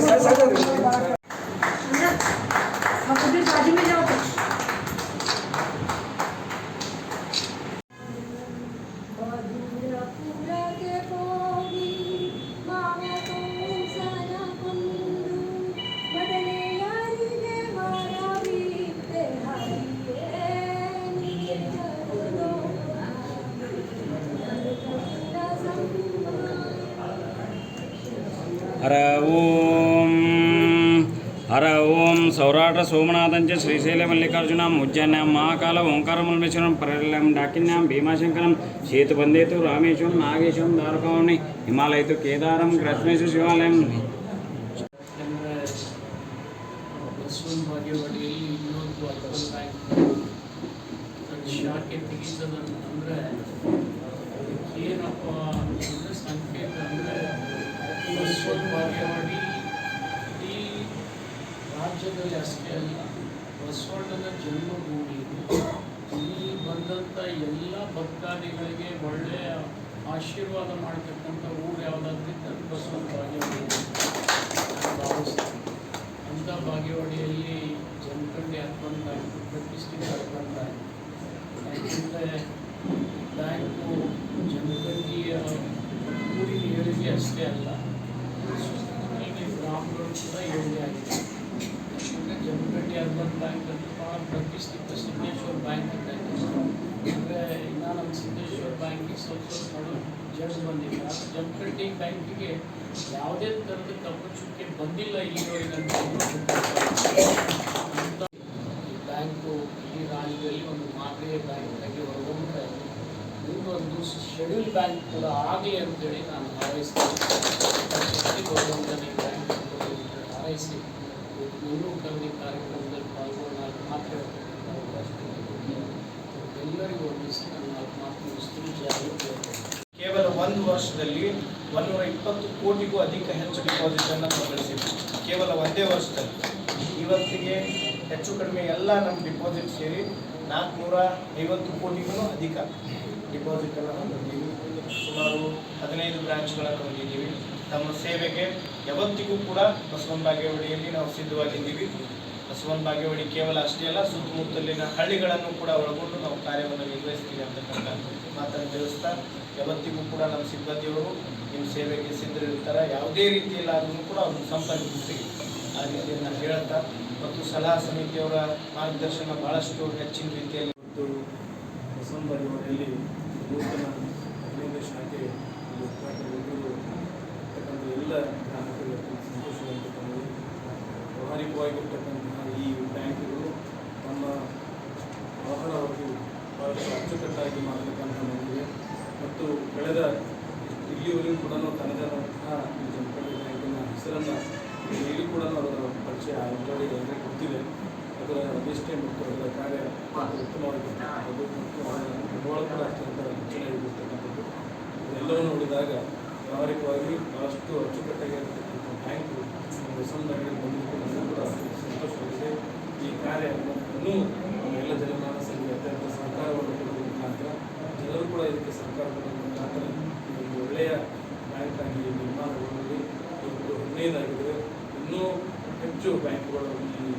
三三个 ಹರ ಓಂ ಹರ ಓಂ ಸೌರಾಷ್ಟ್ರ ಸೋಮನಾಥಂಚ ಶ್ರೀಶೈಲ ಮಲ್ಲಿಕಾರ್ಜುನ ಉಜ್ಜನ್ಯಾಂ ಮಹಾಕಾಲ ಓಂಕಾರಮಲ್ಮೇಶ್ವರಂ ಪರಲ್ಲಂ ಡಾಕಿನ್ಯಾಂ ಭೀಮಾಶಂಕರಂ ಸೇತುಬಂದೇತು ರಾಮೇಶ್ವರಂ ನಾಗೇಶ್ವರಂ ದ್ವಾರಕಾವಣಿ ಹಿಮಾಲಯತು ಕೇದಾರಂ ಕೃಷ್ಣೇಶ್ವರ ಶಿವಾಲಯಂ ಬಸವನ ಬಾಗೇವಾಡಿಯಲ್ಲಿ ಇನ್ನೊಂದು urban bank ಶಾಖೆ ತೆಗೀತದಂತಂದರೆ ಏನಪ್ಪ ಬಾಗೇವಾಡಿ ಈ ರಾಜ್ಯದಲ್ಲಿ ಅಷ್ಟೇ ಅಲ್ಲ, ಬಸವಣ್ಣನ ಜನ್ಮಭೂಮಿ ಇಲ್ಲಿ ಬಂದಂಥ ಎಲ್ಲ ಭಕ್ತಾದಿಗಳಿಗೆ ಒಳ್ಳೆಯ ಆಶೀರ್ವಾದ ಮಾಡ್ತಕ್ಕಂಥ ಊರು ಯಾವುದಾದ್ರೂ ಇದ್ದರೆ ಅದು ಬಸವನ ಬಾಗೇವಾಡಿ ಭಾವಿಸ್ತೀನಿ. ಅಂಥ ಬಾಗೇವಾಡಿಯಲ್ಲಿ ಜಮಖಂಡಿ ಅರ್ಬನ್ ಬ್ಯಾಂಕ್ ಪ್ರತಿಷ್ಠಿತ ಅರ್ಬನ್ ಯಾಕೆಂದರೆ ಬ್ಯಾಂಕು ಜಮಖಂಡಿಯ ಊರಿನ ಏಳಿಗೆ ಅಷ್ಟೇ ಅಲ್ಲ ಸುತ್ತಮುತ್ತಲಿನ ಗ್ರಾಮಗಳು ಕೂಡ ಏಳಿಗೆ ಆಗಿದೆ ಯಾಕಂದರೆ ಜಮಖಂಡಿ ಅರ್ಬನ್ ಬ್ಯಾಂಕ್ ಅಂತ ಭಾಳ ಪ್ರತಿಷ್ಠಿತ ಸಿದ್ದೇಶ್ವರ ಬ್ಯಾಂಕ್ ಇದ್ದಂಗೆ ಅಂದರೆ ಇನ್ನು ನಮ್ಮ ಸಿದ್ದೇಶ್ವರ ಬ್ಯಾಂಕಿಗೆ ಸ್ವಲ್ಪ ಸ್ವಲ್ಪ ನಡು ಜಡ್ಜ್ ಬಂದಿಲ್ಲ ಆದರೆ ಜಮಖಂಡಿ ಬ್ಯಾಂಕಿಗೆ ಯಾವುದೇ ಥರದ ಕಪ್ಪು ಚುಕ್ಕೆ ಬಂದಿಲ್ಲ ಈವರೆಗೆ ಅಂತ ಅಂತ ಈ ಬ್ಯಾಂಕು ಈ ರಾಜ್ಯದಲ್ಲಿ ಒಂದು ಮಾದರಿಯ ಬ್ಯಾಂಕ್ ಆಗಿ ಹೊರಗೊಂಡ್ರೆ ಮುಂದೊಂದು ಶೆಡ್ಯೂಲ್ ಬ್ಯಾಂಕ್ ಕೂಡ ಆಗಲಿ ಅಂತೇಳಿ ನಾನು ಹಾರೈಸ್ತೀನಿ ಗೌರವಂತನ ಈ ಬ್ಯಾಂಕ್ ಹಾರೈಸಿ ಇನ್ನೂ ಕವಿ ಕಾರ್ಯಕ್ರಮದಲ್ಲಿ ಪಾಲ್ಗೊಂಡು ನಾಲ್ಕು ಮಾತು ಅವಕಾಶ ಎಲ್ಲರಿಗೂ ಜಾಗೃತಿ ಕೇವಲ ಒಂದು ವರ್ಷದಲ್ಲಿ ಒಂದೂರ ಇಪ್ಪತ್ತು ಕೋಟಿಗೂ ಅಧಿಕ ಹೆಚ್ಚು ಡಿಪಾಸಿಟ್ ಅನ್ನು ನಾವು ಕೇವಲ ಒಂದೇ ವರ್ಷದಲ್ಲಿ. ಇವತ್ತಿಗೆ ಹೆಚ್ಚು ಕಡಿಮೆ ಎಲ್ಲ ನಮ್ಮ ಡಿಪಾಸಿಟ್ ಸೇರಿ ನಾಲ್ಕುನೂರ ಐವತ್ತು ಕೋಟಿಗೂ ಅಧಿಕ ಡಿಪಾಸಿಟನ್ನು ಹೊಂದಿದ್ದೀವಿ ಸುಮಾರು ಹದಿನೈದು ಬ್ರಾಂಚ್ಗಳನ್ನು ಹೊಂದಿದ್ದೀವಿ ತಮ್ಮ ಸೇವೆಗೆ ಯಾವತ್ತಿಗೂ ಕೂಡ ಬಸವನ ಬಾಗೇವಾಡಿಯಲ್ಲಿ ನಾವು ಸಿದ್ಧವಾಗಿದ್ದೀವಿ. ಬಸವನ ಬಾಗೇವಾಡಿ ಕೇವಲ ಅಷ್ಟೇ ಅಲ್ಲ, ಸುತ್ತಮುತ್ತಲಿನ ಹಳ್ಳಿಗಳನ್ನು ಕೂಡ ಒಳಗೊಂಡು ನಾವು ಕಾರ್ಯವನ್ನು ನಿರ್ವಹಿಸ್ತೀವಿ ಅಂತಕ್ಕಂಥ ಮಾತನ್ನು ತಿಳಿಸ್ತಾ ಯಾವತ್ತಿಗೂ ಕೂಡ ನಮ್ಮ ಸಿಬ್ಬಂದಿಯವರು ನಿಮ್ಮ ಸೇವೆಗೆ ಸಿದ್ಧರಿರ್ತಾರೆ. ಯಾವುದೇ ರೀತಿಯಲ್ಲಾದರೂ ಕೂಡ ಅವ್ರನ್ನ ಸಂಪರ್ಕಿಸಿ ಆ ರೀತಿಯನ್ನು ಹೇಳ್ತಾ ಮತ್ತು ಸಲಹಾ ಸಮಿತಿಯವರ ಮಾರ್ಗದರ್ಶನ ಭಾಳಷ್ಟು ಹೆಚ್ಚಿನ ರೀತಿಯಲ್ಲಿ ಬಸವನ ಬಾಗೇವಾಡಿಯಲ್ಲಿ ಹದಿನೈದು ಶಾಖೆ ಉದ್ಘಾಟನೆಗೊಂಡಿದ್ದು ಇರ್ತಕ್ಕಂಥ ಎಲ್ಲ ಗ್ರಾಹಕರಿಗೆ ಸಂತೋಷವಾಗಿರ್ತಕ್ಕಂಥ ವ್ಯವಹಾರಿಕವಾಗಿರ್ತಕ್ಕಂತಹ ಈ ಬ್ಯಾಂಕುಗಳು ತಮ್ಮ ವ್ಯವಹಾರವಾಗಿ ಬಹಳಷ್ಟು ಅಚ್ಚುಕಟ್ಟಾಗಿ ಮಾಡತಕ್ಕಂಥ ನಮಗೆ ಮತ್ತು ಕಳೆದ ಇಲ್ಲಿಯವರೆಗೂ ಕೂಡ ತನ್ನದೇ ಆದಂತಹ ಈ ಜಮಖಂಡಿ ಬ್ಯಾಂಕಿನ ಹೆಸರನ್ನು ಇಲ್ಲಿ ಕೂಡ ಅದರ ಪರಿಚಯ ಆಲ್ರೆಡಿ ಎಲ್ಲರಿಗೂ ಗೊತ್ತಿದೆ. ಅದರ ನಿಷ್ಠೆ ಮತ್ತು ಅದರ ಕಾರ್ಯ ಉತ್ತಮವಾಗಿರ್ತಕ್ಕಂಥದ್ದು ಮತ್ತು ಅದರ ಬಂಡವಾಳ ಹೆಚ್ಚಿನಾಗಿರ್ತಕ್ಕಂಥದ್ದು ಎಲ್ಲವೂ ನೋಡಿದಾಗ ವ್ಯವಹಾರಿಕವಾಗಿ ಭಾಳಷ್ಟು ಅಚ್ಚುಕಟ್ಟಾಗಿ ಇರತಕ್ಕಂಥ ಬ್ಯಾಂಕು ಹೊಸದಾಗಿ ಬಂದಿದ್ದು ನನಗೂ ಕೂಡ ಸಂತೋಷವಾಗಿದೆ ಈ ಕಾರ್ಯ ಇನ್ನೂ ಎಲ್ಲ ಜನಮಾನಸಲ್ಲಿ ಅತ್ಯಂತ ಸಹಕಾರವನ್ನು ಕೊಡುವ ಮುಖಾಂತರ ಜನರು ಕೂಡ ಇದಕ್ಕೆ ಸಹಕಾರ ಕೊಡುವ ಮುಖಾಂತರ ಒಂದು ಒಳ್ಳೆಯ ಬ್ಯಾಂಕ್ ಆಗಿ ನಿರ್ಮಾಣಗೊಳ್ಳಲಿ ಒಂದು ಹದಿನೈದಾಗಿದ್ದರೆ ಇನ್ನೂ ಹೆಚ್ಚು ಬ್ಯಾಂಕ್ಗಳು ಈ